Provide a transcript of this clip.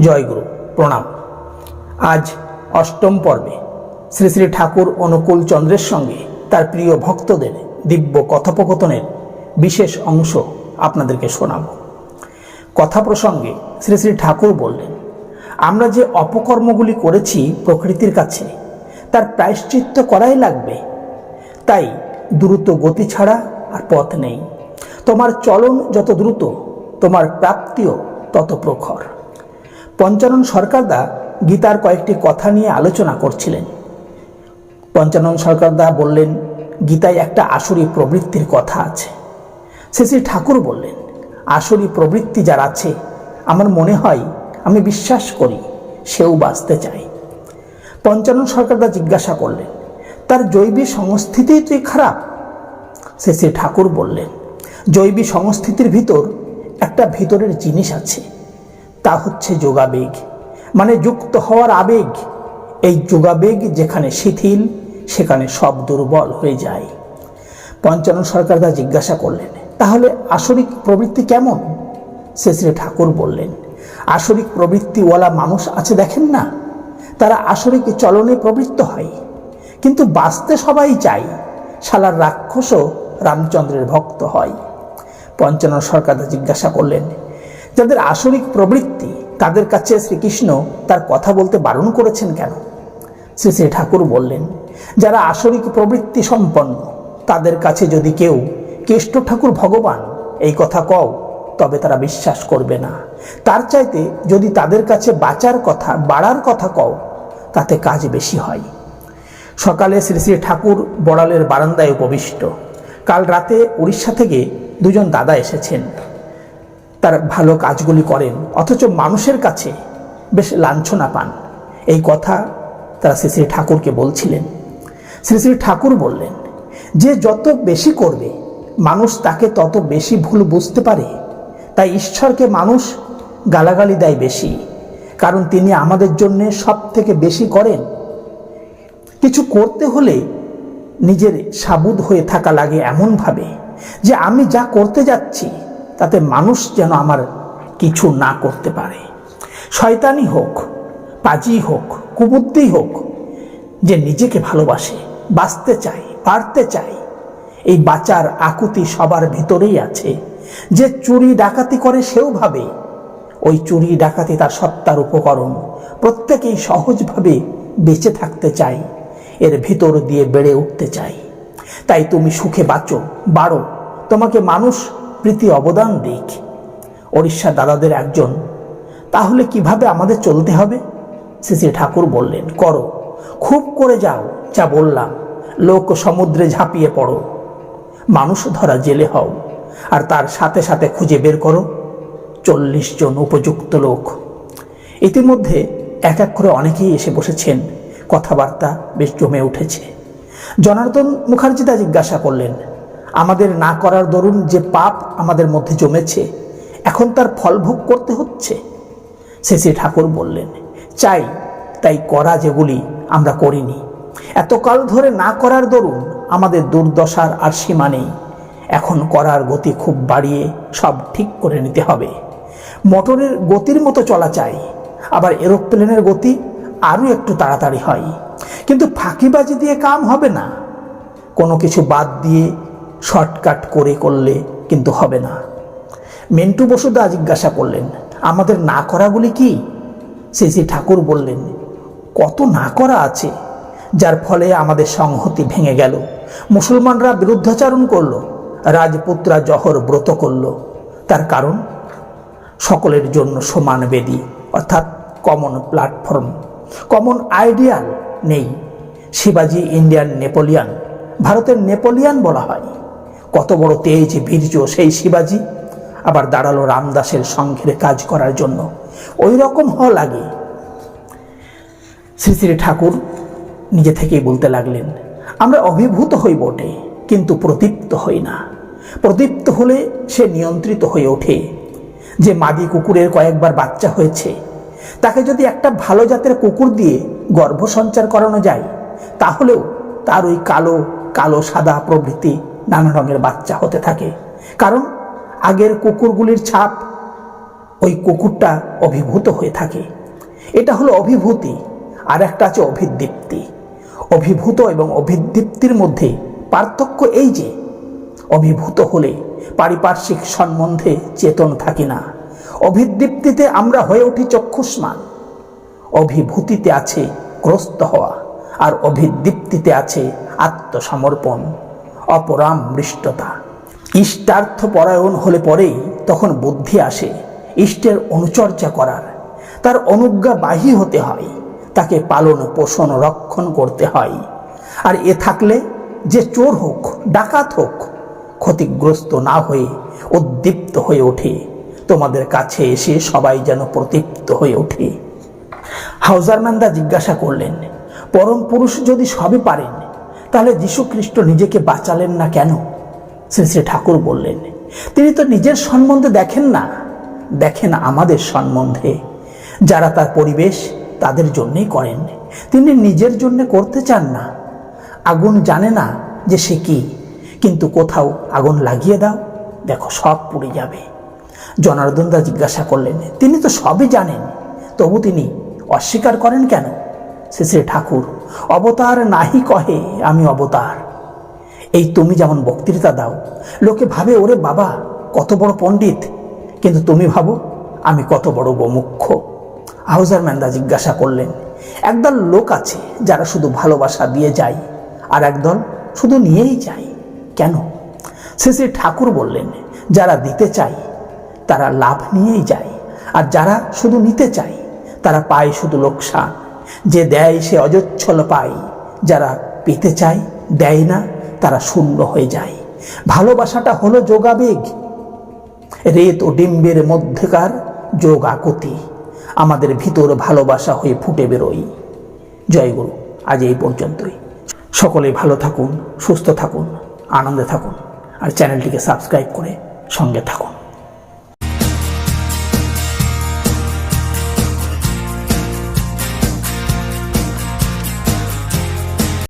জয়গুরু, প্রণাম। আজ অষ্টম পর্বে শ্রী শ্রী ঠাকুর অনুকূল চন্দ্রের সঙ্গে তার প্রিয় ভক্তদের দিব্য কথোপকথনের বিশেষ অংশ আপনাদেরকে শোনাব। কথা প্রসঙ্গে শ্রী শ্রী ঠাকুর বললেন, আমরা যে অপকর্মগুলি করেছি প্রকৃতির কাছে, তার প্রায়শ্চিত্ত করাই লাগবে। তাই দ্রুত গতি ছাড়া আর পথ নেই। তোমার চলন যত দ্রুত, তোমার প্রাপ্তিও তত প্রখর। পঞ্চানন সরকারদা গীতার কয়েকটি কথা নিয়ে আলোচনা করছিলেন। পঞ্চানন সরকারদা বললেন, গীতায় একটা আসরি প্রবৃত্তির কথা আছে। শ্রী ঠাকুর বললেন, আসরি প্রবৃত্তি যার আছে, আমার মনে হয় আমি বিশ্বাস করি সেও বাঁচতে চায়। পঞ্চানন সরকারদা জিজ্ঞাসা করলেন, তার জৈবিক সংস্থিতিই তুই খারাপ? শ্রী শ্রী ঠাকুর বললেন জৈবিক সংস্থিতির ভিতর একটা ভিতরের জিনিস আছে তা হচ্ছে যোগাবেগ। মানে যুক্ত হওয়ার আবেগ। এই যোগাবেগ যেখানে শিথিল, সেখানে সব দুর্বল হয়ে যায়। পঞ্চানন সরকারদা জিজ্ঞাসা করলেন, তাহলে আসরিক প্রবৃত্তি কেমন? শ্রী ঠাকুর বললেন, আসরিক প্রবৃত্তিওয়ালা মানুষ আছে দেখেন না। তারা আসরিক চলনে প্রবৃত্ত হয়। কিন্তু বাঁচতে সবাই চায়। শালার রাক্ষসও রামচন্দ্রের ভক্ত হয়। পঞ্চানন সরকারদা জিজ্ঞাসা করলেন যাদের আসরিক প্রবৃত্তি তাদের কাছে শ্রীকৃষ্ণ তার কথা বলতে বারণ করেছেন কেন? শ্রী শ্রী ঠাকুর বললেন, যারা আসরিক প্রবৃত্তি সম্পন্ন, তাদের কাছে যদি কেউ কেষ্ট ঠাকুর ভগবান এই কথা কও, তবে তারা বিশ্বাস করবে না। তার চাইতে যদি তাদের কাছে বাঁচার কথা, বাড়ার কথা কও, তাতে কাজ বেশি হয়। সকালে শ্রী শ্রী ঠাকুর বড়ালের বারান্দায় উপবিষ্ট। কাল রাতে উড়িষ্যা থেকে দুজন দাদা এসেছেন। তার ভালো কাজগুলি করেন, অথচ মানুষের কাছে বেশ লাঞ্ছনা পান। এই কথা তারা শ্রী শ্রী ঠাকুরকে বলছিলেন। শ্রী শ্রী ঠাকুর বললেন, যে যত বেশি করবে, মানুষ তাকে তত বেশি ভুল বুঝতে পারে। তাই ঈশ্বরকে মানুষ গালাগালি দেয় বেশি, কারণ তিনি আমাদের জন্য সব থেকে বেশি করেন। কিছু করতে হলে নিজের সাবুদ হয়ে থাকা লাগে এমনভাবে যে আমি যা করতে যাচ্ছি তাতে মানুষ যেন আমার কিছু না করতে পারে। শয়তানি হোক, পাজি হোক, কুবুদ্ধি হোক, যে নিজেকে ভালোবাসে, বাঁচতে চায়, পারতে চায়, এই বাঁচার আকুতি সবার ভিতরেই আছে। যে চুরি ডাকাতি করে সেও ভাবে, ওই চুরি ডাকাতি তার সত্তার উপকরণ। প্রত্যেকেই সহজভাবে বেঁচে থাকতে চায়, এর ভিতর দিয়ে বেড়ে উঠতে চাই তাই তুমি সুখে বাঁচো, বাড়ো। তোমাকে মানুষ প্রীতি অবদান দিক। ওড়িশা দাদাদের একজন, তাহলে কীভাবে আমাদের চলতে হবে? শ্রী ঠাকুর বললেন, করো। খুব করে যাও, যা বললাম। লোক সমুদ্রে ঝাঁপিয়ে পড়ো। মানুষ ধরা জেলে হও, আর তার সাথে সাথে খুঁজে বের করো। চল্লিশ জন উপযুক্ত লোক। ইতিমধ্যে এক এক করে অনেকেই এসে বসেছেন। কথাবার্তা বেশ জমে উঠেছে। জনার্দন মুখার্জিদা জিজ্ঞাসা করলেন আমাদের না করার দরুন যে পাপ আমাদের মধ্যে জমেছে, এখন তার ফল ভোগ করতে হচ্ছে। শেষে ঠাকুর বললেন, চাই, তাই করা যেগুলি আমরা করিনি। এতকাল ধরে না করার দরুন আমাদের দুর্দশার আর সীমা নেই। এখন করার গতি খুব বাড়িয়ে সব ঠিক করে নিতে হবে। মোটরের গতির মতো চলা চাই, আবার এরোপ্লেনের গতি আরও একটু তাড়াতাড়ি হয়। কিন্তু ফাঁকিবাজি দিয়ে কাম হবে না। কোনো কিছু বাদ দিয়ে শর্টকাট করে করলে কিন্তু হবে না। মেন্টু বসুদা জিজ্ঞাসা করলেন, আমাদের না করাগুলি কি? শ্রী ঠাকুর বললেন, কত না করা আছে, যার ফলে আমাদের সংহতি ভেঙে গেল। মুসলমানরা বিরুদ্ধাচারণ করল, রাজপুতরা জহর ব্রত করল। তার কারণ? সকলের জন্য সমান বেদি, অর্থাৎ কমন প্ল্যাটফর্ম কমন আইডিয়াল নেই। শিবাজি ইন্ডিয়ান নেপোলিয়ান, ভারতের নেপোলিয়ান বলা হয়। কত বড় তেজ, বীর্য সেই শিবাজি। আবার দাঁড়াল রামদাসের সংঘের কাজ করার জন্য। ওই রকম হওয়া লাগে। শ্রী শ্রী ঠাকুর নিজে থেকেই বলতে লাগলেন, আমরা অভিভূত হই বটে, কিন্তু প্রদীপ্ত হই না। প্রদীপ্ত হলে সে নিয়ন্ত্রিত হয়ে ওঠে। যে মাদি কুকুরের কয়েকবার বাচ্চা হয়েছে, তাকে যদি একটা ভালো জাতের কুকুর দিয়ে গর্ভ সঞ্চার করানো যায়, তাহলেও তার ওই কালো কালো সাদা প্রভৃতি নানা রঙের বাচ্চা হতে থাকে। কারণ আগের কুকুরগুলির ছাপ ওই কুকুরটা অভিভূত হয়ে থাকে। এটা হলো অভিভূতি, আর একটা আছে অভিদীপ্তি। অভিভূত এবং অভিদীপ্তির মধ্যে পার্থক্য এই যে, অভিভূত হলে পারিপার্শ্বিক সম্বন্ধে চেতন থাকি না। অভিদীপ্তিতে আমরা হয়ে উঠি চক্ষুষ্মান। অভিভূতিতে আছে গ্রস্ত হওয়া, আর অভিদীপ্তিতে আছে আত্মসমর্পণ। অপরাম মৃষ্টতা ইষ্টার্থ পরায়ণ হলে পরেই তখন বুদ্ধি আসে ইষ্টের অনুচর্যা করার। তার অনুজ্ঞা বাহী হতে হয়, তাকে পালন পোষণ রক্ষণ করতে হয়। আর এ থাকলে যে চোর হোক, ডাকাত হোক, ক্ষতিগ্রস্ত না হয়ে উদ্দীপ্ত হয়ে ওঠে। তোমাদের কাছে এসে সবাই যেন প্রতীপ্ত হয়ে ওঠে। হাউজারম্যানদা জিজ্ঞাসা করলেন, পরম পুরুষ যদি সবই পারেন তাহলে খ্রিস্ট নিজেকে বাঁচালেন না কেন? শ্রী শ্রী ঠাকুর বললেন, তিনি তো নিজের সম্বন্ধে দেখেন না, দেখেন আমাদের সম্বন্ধে। যারা তার পরিবেশ তাদের জন্যেই করেন, তিনি নিজের জন্য করতে চান না। আগুন জানে না যে সে কি, কিন্তু কোথাও আগুন লাগিয়ে দাও, দেখো সব পুড়ে যাবে। জনার্দনদা জিজ্ঞাসা করলেন, তিনি তো সবই জানেন, তবু তিনি অস্বীকার করেন কেন? শ্রী শ্রী ঠাকুর অবতার নাহি কহে, আমি অবতার। এই তুমি যেমন বক্তৃতা দাও, লোকে ভাবে, ওরে বাবা, কত বড় পণ্ডিত। কিন্তু তুমি ভাবো, আমি কত বড় গোমুখ্য হাউজার ম্যান্দা জিজ্ঞাসা করলেন, একদল লোক আছে যারা শুধু ভালোবাসা দিয়ে যায়, আর একদল শুধু নিয়েই যায়। কেন? শ্রী ঠাকুর বললেন, যারা দিতে চায়, তারা লাভ নিয়েই যায়, আর যারা শুধু নিতে চায়, তারা পায় শুধু লোকসান। যে দেয় সে অজচ্ছল পায় যারা পেতে চায়, দেয় না, তারা শূন্য হয়ে যায়। ভালোবাসাটা হলো যোগাবেগ। রেত ও ডিম্বের মধ্যেকার যোগ আকতি আমাদের ভিতর ভালোবাসা হয়ে ফুটে বেরোই জয় গুরু, আজ এই পর্যন্তই। সকলে ভালো থাকুন, সুস্থ থাকুন, আনন্দে থাকুন, আর চ্যানেলটিকে সাবস্ক্রাইব করে সঙ্গে থাকুন।